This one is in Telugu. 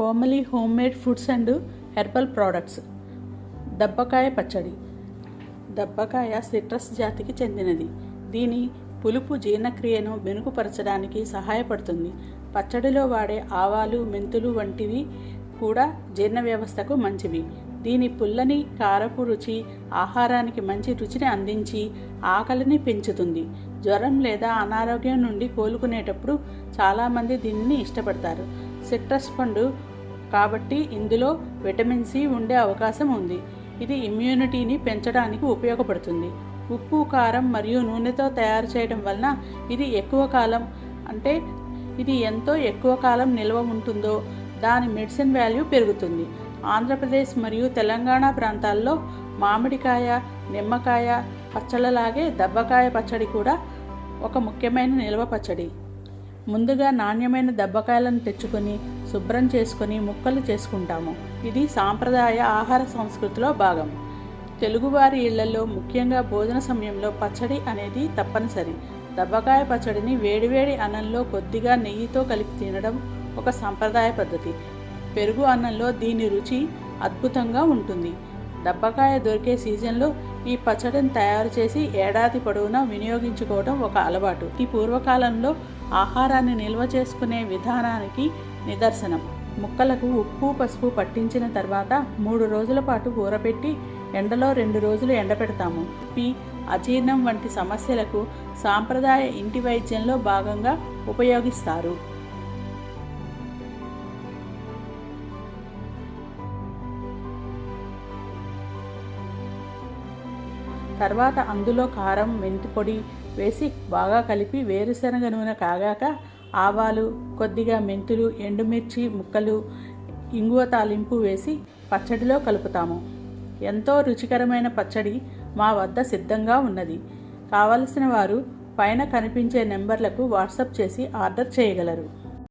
Komali homemade foods and herbal products. దబ్బకాయ పచ్చడి. దబ్బకాయ సిట్రస్ జాతికి చెందినది. దీని పులుపు జీర్ణక్రియను మెరుగుపరచడానికి సహాయపడుతుంది. పచ్చడిలో వాడే ఆవాలు మెంతులు వంటివి కూడా జీర్ణ వ్యవస్థకు మంచివి. దీని పుల్లని కారపు రుచి ఆహారానికి మంచి రుచిని అందించి ఆకలిని పెంచుతుంది. జ్వరం లేదా అనారోగ్యం నుండి కోలుకునేటప్పుడు చాలామంది దీనిని ఇష్టపడతారు. సిట్రస్ పండు కాబట్టి ఇందులో విటమిన్ సి ఉండే అవకాశం ఉంది. ఇది ఇమ్యూనిటీని పెంచడానికి ఉపయోగపడుతుంది. ఉప్పు కారం మరియు నూనెతో తయారు చేయడం వలన ఇది ఎక్కువ కాలం అంటే ఇది ఎంతో ఎక్కువ కాలం నిల్వ ఉంటుందో దాని మెడిసిన్ వాల్యూ పెరుగుతుంది. ఆంధ్రప్రదేశ్ మరియు తెలంగాణ ప్రాంతాల్లో మామిడికాయ నిమ్మకాయ పచ్చళ్ళలాగే దబ్బకాయ పచ్చడి కూడా ఒక ముఖ్యమైన నిల్వ పచ్చడి. ముందుగా నాణ్యమైన దెబ్బకాయలను తెచ్చుకొని శుభ్రం చేసుకొని ముక్కలు చేసుకుంటాము. ఇది సాంప్రదాయ ఆహార సంస్కృతిలో భాగం. తెలుగువారి ఇళ్ళలో ముఖ్యంగా భోజన సమయంలో పచ్చడి అనేది తప్పనిసరి. దబ్బకాయ పచ్చడిని వేడివేడి అన్నంలో కొద్దిగా నెయ్యితో కలిపి తినడం ఒక సాంప్రదాయ పద్ధతి. పెరుగు అన్నంలో దీని రుచి అద్భుతంగా ఉంటుంది. దబ్బకాయ దొరికే సీజన్లో ఈ పచ్చడిని తయారు చేసి ఏడాది పొడవునా వినియోగించుకోవడం ఒక అలవాటు. ఈ పూర్వకాలంలో ఆహారాన్ని నిల్వ చేసుకునే విధానానికి నిదర్శనం. ముక్కలకు ఉప్పు పసుపు పట్టించిన తర్వాత మూడు రోజుల పాటు ఊరపెట్టి ఎండలో రెండు రోజులు ఎండపెడతాము పి. అజీర్ణం వంటి సమస్యలకు సాంప్రదాయ ఇంటి వైద్యంలో భాగంగా ఉపయోగిస్తారు. తర్వాత అందులో కారం మెంతి పొడి వేసి బాగా కలిపి వేరుశనగ నూనె కాగాక ఆవాలు కొద్దిగా మెంతులు ఎండుమిర్చి ముక్కలు ఇంగువ తాలింపు వేసి పచ్చడిలో కలుపుతాము. ఎంతో రుచికరమైన పచ్చడి మా వద్ద సిద్ధంగా ఉన్నది. కావలసిన వారు పైన కనిపించే నెంబర్లకు వాట్సాప్ చేసి ఆర్డర్ చేయగలరు.